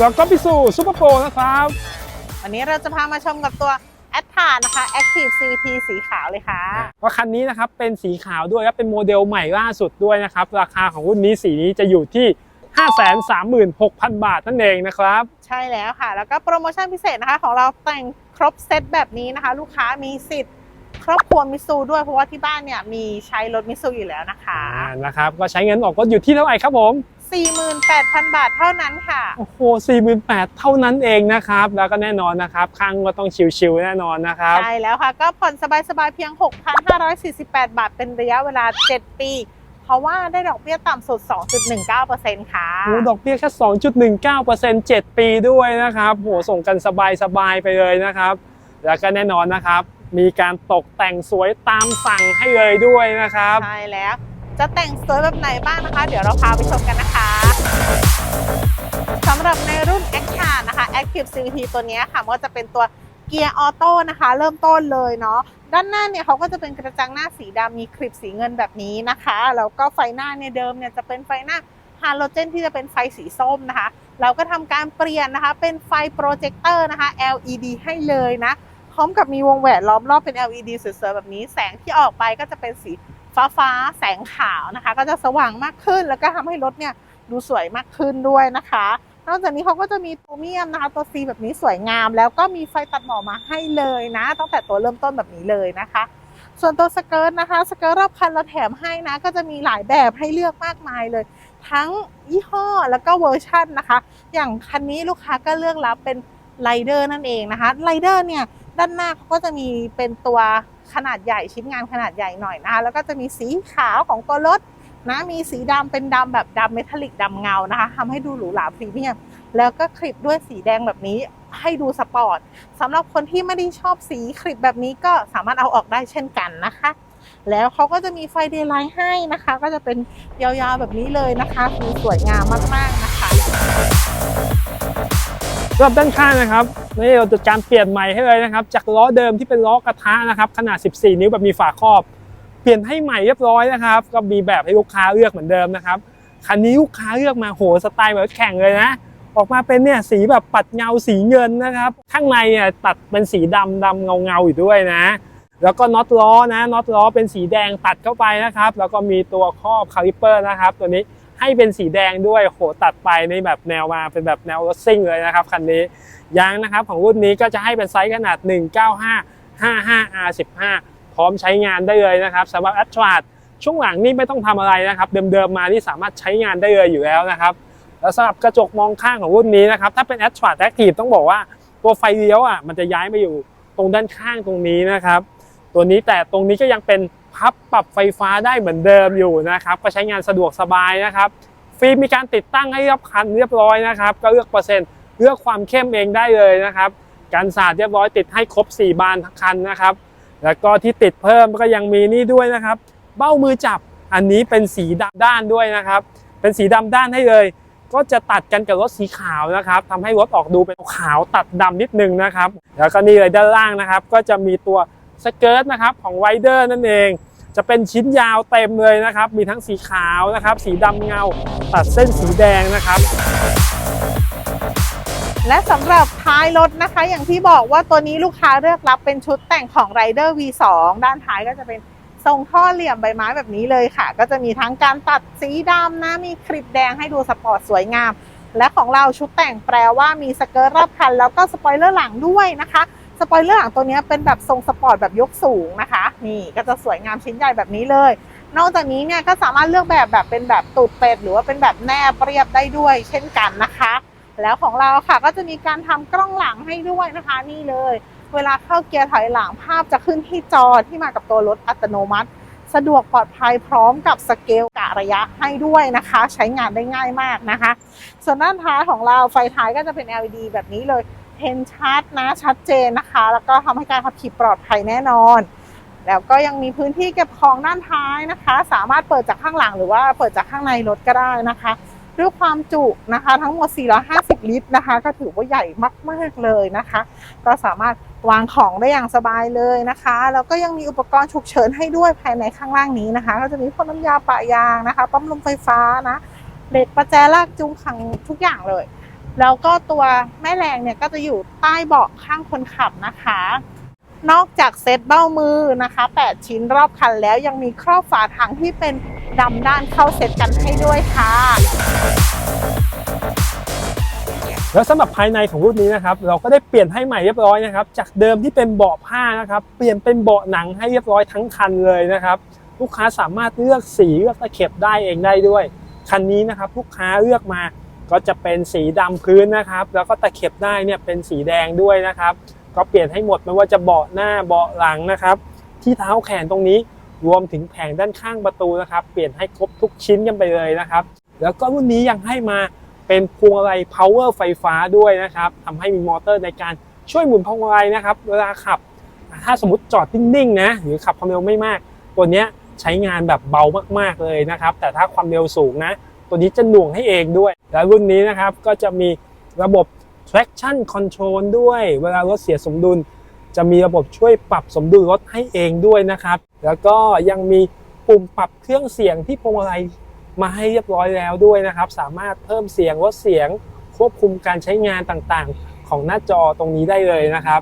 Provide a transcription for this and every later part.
ครับแล้วก็พิสูซูเปอร์โปรนะครับ วันนี้เราจะพามาชมกับตัวแอ t ทานะคะ Active CT สีขาวเลยค่ะก็คันนี้นะครับเป็นสีขาวด้วยและเป็นโมเดลใหม่ล่าสุดด้วยนะครับ ราคาของรุ่นนี้สีนี้จะอยู่ที่ 536,000 บาทนั่นเองนะครับ ใช่แล้วค่ะ แล้วก็โปรโมชั่นพิเศษนะคะของเราแต่งครบเซตแบบนี้นะคะ ลูกค้ามีสิทธิ์ครอบครัวมิซูด้วยเพราะว่าที่บ้านเนี่ยมีใช้รถมิซูอยู่แล้วนะคะอ่านะครับก็ใช้เงินออกรถอยู่ที่เท่าไหร่ครับผม 48,000 บาทเท่านั้นค่ะ โอ้โห48,000เท่านั้นเองนะครับ แล้วก็แน่นอนนะครับข้างก็ต้องชิวๆแน่นอนนะครับ ใช่แล้วค่ะ ก็ผ่อนสบายๆเพียง 6,548 บาทเป็นระยะเวลา 7 ปี เพราะว่าได้ดอกเบี้ยต่ำสุด 2.19%ค่ะโอ้ดอกเบี้ยแค่ 2.19% 7 ปีด้วยนะครับโหส่งกันสบายๆไปเลยนะครับ แล้วก็แน่นอนนะครับ มีการตกแต่งสวยตามสั่งให้เลยด้วยนะครับ ใช่แล้ว จะแต่งสวยแบบไหนบ้างนะคะ เดี๋ยวเราพาไปชมกันนะคะสำหรับในรุ่น a c t a นะคะ Active CVT ตัวนี้ค่ะมันก็จะเป็นตัวเกียร์ออโต้นะคะ เริ่มต้นเลยเนาะด้านหน้าเนี่ยเขาก็จะเป็นกระจังหน้าสีดำมีคลิปสีเงินแบบนี้นะคะแล้วก็ไฟหน้าเนี่ยเดิมเนี่ยจะเป็นไฟหน้าฮาโลเจนที่จะเป็นไฟสีส้มนะคะ เราก็ทำการเปลี่ยนนะคะ เป็นไฟโปรเจคเตอร์นะคะ LED ให้เลยนะ พร้อมกับมีวงแหวนล้อมรอบเป็น LED สวยๆแบบนี้ แสงที่ออกไปก็จะเป็นสี ฟ้าฟ้าแสงขาวนะคะ ก็จะสว่างมากขึ้น แล้วก็ทำให้รถเนี่ยดูสวยมากขึ้นด้วยนะคะ นอกจากนี้เขาก็จะมีโพรเมียมนะคะตัว C แบบนี้สวยงาม แล้วก็มีไฟตัดหมอกมาให้เลยนะ ตั้งแต่ตัวเริ่มต้นแบบนี้เลยนะคะ ส่วนตัวสเกิร์ตนะคะสเกิร์ตรอบคันเราแถมให้นะ ก็จะมีหลายแบบให้เลือกมากมายเลย ทั้งยี่ห้อแล้วก็เวอร์ชันนะคะ อย่างคันนี้ลูกค้าก็เลือกรับเป็นไรเดอร์นั่นเองนะคะไรเดอร์เนี่ยด้านหน้าเขาก็จะมีเป็นตัว ขนาดใหญ่ชิ้นงานขนาดใหญ่หน่อยนะ แล้วก็จะมีสีขาวของตัวรถนะมีสีดำเป็นดำแบบดำเมทัลลิกดำเงานะคะทำให้ดูหรูหราพรีเมียม แล้วก็คลิปด้วยสีแดงแบบนี้ให้ดูสปอร์ตสำหรับคนที่ไม่ได้ชอบสีคลิปแบบนี้ก็สามารถเอาออกได้เช่นกันนะคะ แล้วเขาก็จะมีไฟเดย์ไลท์ให้นะคะ ก็จะเป็นยาวๆแบบนี้เลยนะคะสวยงามมากๆนะคะ สำหรับด้านข้างนะครับนี่เราจะการเปลี่ยนใหม่ให้เลยนะครับ จากล้อเดิมที่เป็นล้อกระทะนะครับ ขนาด 14 นิ้วแบบมีฝาครอบ เปลี่ยนให้ใหม่เรียบร้อยนะครับ ก็มีแบบให้ลูกค้าเลือกเหมือนเดิมนะครับคันนี้ลูกค้าเลือกมาโหสไตล์แบบแข่งเลยนะ ออกมาเป็นเนี่ยสีแบบปัดเงาสีเงินนะครับ ข้างในเนี่ยตัดเป็นสีดำดำเงาเงาๆอยู่ด้วยนะ แล้วก็น็อตล้อนะน็อตล้อเป็นสีแดงตัดเข้าไปนะครับ แล้วก็มีตัวครอบคาลิปเปอร์นะครับ ตัวนี้ ให้เป็นสีแดงด้วยโหตัดไปในแบบแนวมาเป็นแบบแนวรถซิ่งเลยนะครับคันนี้ยางนะครับของรุ่นนี้ก็จะให้เป็นไซส์ขนาด 195 55R15 พร้อมใช้งานได้เลยนะครับสำหรับ a t r a ช่วงหลังนี่ไม่ต้องทำอะไรนะครับ เดิมๆมานี่สามารถใช้งานได้เลยอยู่แล้วนะครับแล้วสำหรับกระจกมองข้างของรุ่นนี้นะครับถ้าเป็น a t r a Active ต้องบอกว่าตัวไฟเลี้ยวอะมันจะย้ายมาอยู่ตรงด้านข้างตรงนี้นะครับ ตัวนี้แต่ตรงนี้ก็ยังเป็น พับปรับไฟฟ้าได้เหมือนเดิมอยู่นะครับก็ใช้งานสะดวกสบายนะครับฟิล์มมีการติดตั้งให้รียบคันเรียบร้อยนะครับ ก็เลือกเปอร์เซ็นต์เลือกความเข้มเองได้เลยนะครับการสาดเรียบร้อยติดให้ครบ 4 บานทั้งคันนะครับ แล้วก็ที่ติดเพิ่มก็ยังมีนี่ด้วยนะครับ เบ้ามือจับอันนี้เป็นสีดำด้านด้วยนะครับ เป็นสีดำด้านให้เลย ก็จะตัดกันกับรถสีขาวนะครับทำให้รถออกดูเป็นขาวตัดดำนิดนึงนะครับ แล้วก็นี่เลยด้านล่างนะครับ ก็จะมีตัว สเกิร์ตนะครับของไรเดอร์นั่นเอง จะเป็นชิ้นยาวเต็มเลยนะครับ มีทั้งสีขาวนะครับ สีดำเงา ตัดเส้นสีแดงนะครับ และสำหรับท้ายรถนะคะ อย่างที่บอกว่าตัวนี้ลูกค้าเลือกรับเป็นชุดแต่งของ Rider V2 ด้านท้ายก็จะเป็นทรงท่อเหลี่ยมใบไม้แบบนี้เลยค่ะ ก็จะมีทั้งการตัดสีดำนะ มีคลิปแดงให้ดูสปอร์ตสวยงาม และของเราชุดแต่งแปลว่ามีสเกิร์ตรอบคัน แล้วก็สปอยเลอร์หลังด้วยนะคะ สปอยเลอร์หลังตัวนี้เป็นแบบทรงสปอร์ตแบบยกสูงนะคะ นี่ก็จะสวยงามชิ้นใหญ่แบบนี้เลย นอกจากนี้เนี่ยก็สามารถเลือกแบบแบบเป็นแบบตูดเป็ด หรือว่าเป็นแบบแนบเรียบได้ด้วย เช่นกันนะคะ แล้วของเราค่ะก็จะมีการทำกล้องหลังให้ด้วยนะคะนี่เลย เวลาเข้าเกียร์ถอยหลังภาพจะขึ้นที่จอที่มากับตัวรถอัตโนมัติ สะดวกปลอดภัยพร้อมกับสเกลกะระยะให้ด้วยนะคะ ใช้งานได้ง่ายมากนะคะ ส่วนด้านท้ายของเราไฟท้ายก็จะเป็น LED แบบนี้เลย เห็นชัดนะชัดเจนนะคะ แล้วก็ทำให้การขับขี่ปลอดภัยแน่นอน แล้วก็ยังมีพื้นที่เก็บของด้านท้ายนะคะ สามารถเปิดจากข้างหลังหรือว่าเปิดจากข้างในรถก็ได้นะคะด้วยความจุนะคะ ทั้งหมด 450 ลิตรนะคะ ก็ถือว่าใหญ่มาก ๆ เลยนะคะ ก็สามารถวางของได้อย่างสบายเลยนะคะ แล้วก็ยังมีอุปกรณ์ฉุกเฉินให้ด้วยภายในข้างล่างนี้นะคะ ก็จะมีพ่นน้ำยาปะยางนะคะ ปั๊มลมไฟฟ้านะเหล็กประแจลากจูงขังทุกอย่างเลย แล้วก็ตัวแม่แรงเนี่ยก็จะอยู่ใต้เบาะข้างคนขับนะคะ นอกจากเซตเบ้ามือนะคะ 8 ชิ้นรอบคันแล้วยังมีครอบฝาถังที่เป็นดำด้านเข้าเซตกันให้ด้วยค่ะ แล้วสำหรับภายในของรุ่นนี้นะครับเราก็ได้เปลี่ยนให้ใหม่เรียบร้อยนะครับ จากเดิมที่เป็นเบาะผ้านะครับ เปลี่ยนเป็นเบาะหนังให้เรียบร้อยทั้งคันเลยนะครับ ลูกค้าสามารถเลือกสีเลือกตะเข็บได้เองได้ด้วย คันนี้นะครับลูกค้าเลือกมา ก็จะเป็นสีดำพื้นนะครับ แล้วก็ตะเข็บได้เนี่ยเป็นสีแดงด้วยนะครับ ก็เปลี่ยนให้หมดไม่ว่าจะเบาะหน้าเบาะหลังนะครับ ที่เท้าแขนตรงนี้รวมถึงแผงด้านข้างประตูนะครับ เปลี่ยนให้ครบทุกชิ้นกันไปเลยนะครับ แล้วก็รุ่นนี้ยังให้มาเป็นพวงมาลัย power ไฟฟ้าด้วยนะครับทำให้มีมอเตอร์ในการช่วยหมุนพวงมาลัยนะครับ เวลาขับ ถ้าสมมติจอดนิ่งๆนะหรือขับความเร็วไม่มาก ตัวเนี้ยใช้งานแบบเบามากๆเลยนะครับ แต่ถ้าความเร็วสูงนะ ตัวนี้จะหน่วงให้เองด้วย แล้วรุ่นนี้นะครับก็จะมีระบบ traction control ด้วย เวลารถเสียสมดุล จะมีระบบช่วยปรับสมดุลรถให้เองด้วยนะครับ แล้วก็ยังมีปุ่มปรับเครื่องเสียงที่พวงมาลัยมาให้เรียบร้อยแล้วด้วยนะครับ สามารถเพิ่มเสียงลดเสียงควบคุมการใช้งานต่างๆ ของหน้าจอตรงนี้ได้เลยนะครับ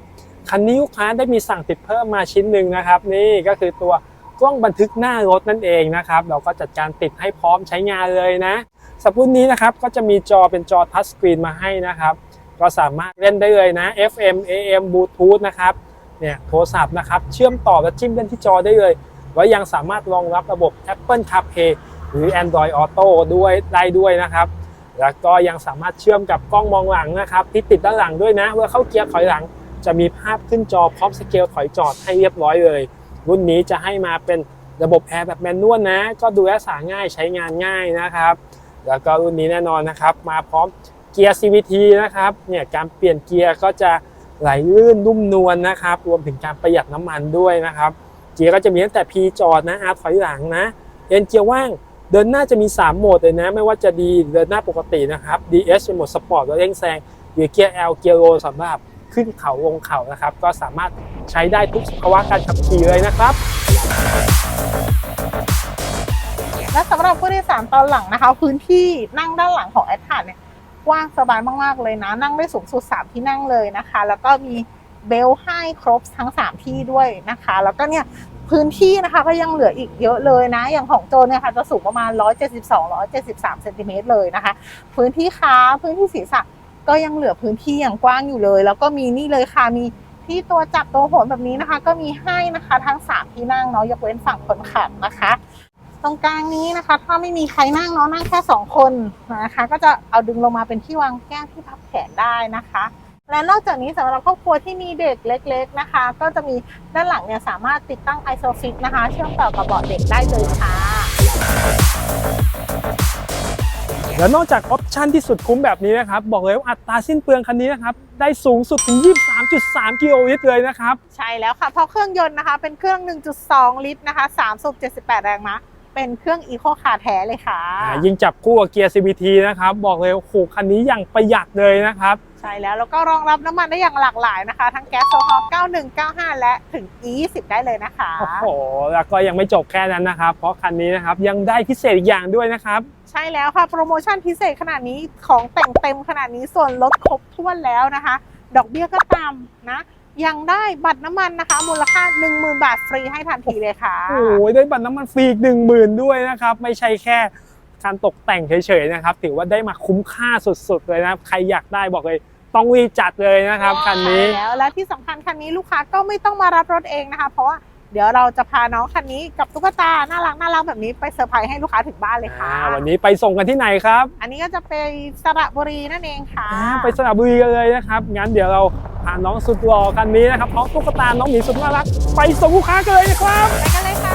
คันนี้ลูกค้าได้มีสั่งติดเพิ่มมาชิ้นหนึ่งนะครับ นี่ก็คือตัว กล้องบันทึกหน้ารถนั่นเองนะครับ เราก็จัดการติดให้พร้อมใช้งานเลยนะสับรุ่นนี้นะครับก็จะมีจอเป็นจอทัชสกรีนมาให้นะครับ ก็สามารถเล่นได้เลยนะ FM AM Bluetooth นะครับเนี่ยโทรศัพท์นะครับเชื่อมต่อและจิ้มเล่นที่จอได้เลยแล้วยังสามารถรองรับระบบ Apple CarPlay หรือ Android Auto ด้วยได้ด้วยนะครับ แล้วก็ยังสามารถเชื่อมกับกล้องมองหลังนะครับ ที่ติดด้านหลังด้วยนะเมื่อเข้าเกียร์ถอยหลัง จะมีภาพขึ้นจอพร้อมสเกลถอยจอดให้เรียบร้อยเลย รุ่นนี้จะให้มาเป็นระบบแอร์แบบแมนนวลนะ ก็ดูแลสาง่ายใช้งานง่ายนะครับ แล้วก็รุ่นนี้แน่นอนนะครับ มาพร้อมเกียร์ CVT นะครับ เนี่ยการเปลี่ยนเกียร์ก็จะไหลลื่นนุ่มนวลนะครับ รวมถึงการประหยัดน้ำมันด้วยนะครับ เกียร์ก็จะมีตั้งแต่ P จอดนะ R ถอยหลังนะเอ็นเกียร์ว่าง เดินหน้าจะมี 3 โหมดเลยนะ ไม่ว่าจะดีเดินหน้าปกตินะครับ DS เป็นโหมดสปอร์ตแล้วเร่งแซงหรือเกียร์ L เกียร์โลสำหรับขึ้นเขาลงเขานะครับ ก็สามารถ ใช้ได้ทุกสภาวะการขับขี่เลยนะครับ และสำหรับผู้โดยสารตอนหลังนะคะ พื้นที่นั่งด้านหลังของแอดทาเนี่ยกว้างสบายมากๆเลยนะ นั่งได้สูงสุด 3 ที่นั่งเลยนะคะ แล้วก็มีเบลต์ให้ครบทั้ง 3 ที่ด้วยนะคะ แล้วก็เนี่ยพื้นที่นะคะก็ยังเหลืออีกเยอะเลยนะ อย่างของโจเนี่ยค่ะจะสูงประมาณ 172-173เซนติเมตรเลยนะคะ พื้นที่ขาพื้นที่ศีรษะก็ยังเหลือพื้นที่อย่างกว้างอยู่เลย แล้วก็มีนี่เลยค่ะมี ที่ตัวจับตัวโหนแบบนี้นะคะ ก็มีให้นะคะทั้งสามที่นั่งเนาะยกเว้นฝั่งคนขับนะคะ ตรงกลางนี้นะคะ ถ้าไม่มีใครนั่งเนาะนั่งแค่สองคนนะคะ ก็จะเอาดึงลงมาเป็นที่วางแก้วที่พับแขนได้นะคะและนอกจากนี้สำหรับครอบครัวที่มีเด็กเล็ก ๆนะคะ ก็จะมีด้านหลังเนี่ยสามารถติดตั้งไอโซฟิกนะคะ เชื่อมต่อกับเบาะเด็กได้เลยค่ะ แล้วนอกจากออปชันที่สุดคุ้มแบบนี้นะครับ บอกเลยว่าอัตราสิ้นเปลืองคันนี้นะครับ ได้สูงสุดถึง 23.3 กิโลลิตรเลยนะครับ ใช่แล้วค่ะ เพราะเครื่องยนต์นะคะ เป็นเครื่อง 1.2 ลิตรนะคะ3สูบ78 แรงม้าเป็นเครื่องอีโคคาร์แท้เลยค่ะอ่ายิ่งจับคู่กับเกียร์ CVT นะครับ บอกเลยโอ้โหคันนี้อย่างประหยัดเลยนะครับ ใช่แล้วแล้วก็รองรับน้ำมันได้อย่างหลากหลายนะคะ ทั้งแก๊สโซฮอล์91 95 และถึง E20 ได้เลยนะคะ โอ้โห แล้วก็ยังไม่จบแค่นั้นนะครับ เพราะคันนี้นะครับยังได้พิเศษอีกอย่างด้วยนะครับ ใช่แล้วค่ะ โปรโมชั่นพิเศษขนาดนี้ของแต่งเต็มขนาดนี้ส่วนลดครบถ้วนแล้วนะคะ ดอกเบี้ยก็ตามนะยังได้บัตรน้ำมันนะคะ มูลค่า 10,000 บาทฟรีให้ทันทีเลยค่ะโอ้โหได้บัตรน้ำมันฟรีอีกหนึ่งหมื่นด้วยนะครับ ไม่ใช่แค่การตกแต่งเฉยๆนะครับ ถือว่าได้มาคุ้มค่าสุดๆเลยนะครับใครอยากได้บอกเลย ต้องรีจัดเลยนะครับคันนี้แล้วและที่สำคัญคันนี้ลูกค้าก็ไม่ต้องมารับรถเองนะคะ เพราะว่าเดี๋ยวเราจะพาน้องคันนี้กับตุ๊กตาน่ารักน่ารักแบบนี้ไปเซอร์ไพรส์ให้ลูกค้าถึงบ้านเลยค่ะ วันนี้ไปส่งกันที่ไหนครับ อันนี้ก็จะไปสระบุรีนั่นเองค่ะ ไปสระบุรีกันเลยนะครับ งั้นเดี๋ยวเราพาน้องสุดหล่อคันนี้นะครับน้องตุ๊กตา น้องหมีสุดน่ารัก ไปส่งลูกค้ากันเลยครับ ไปกันเลยค่ะ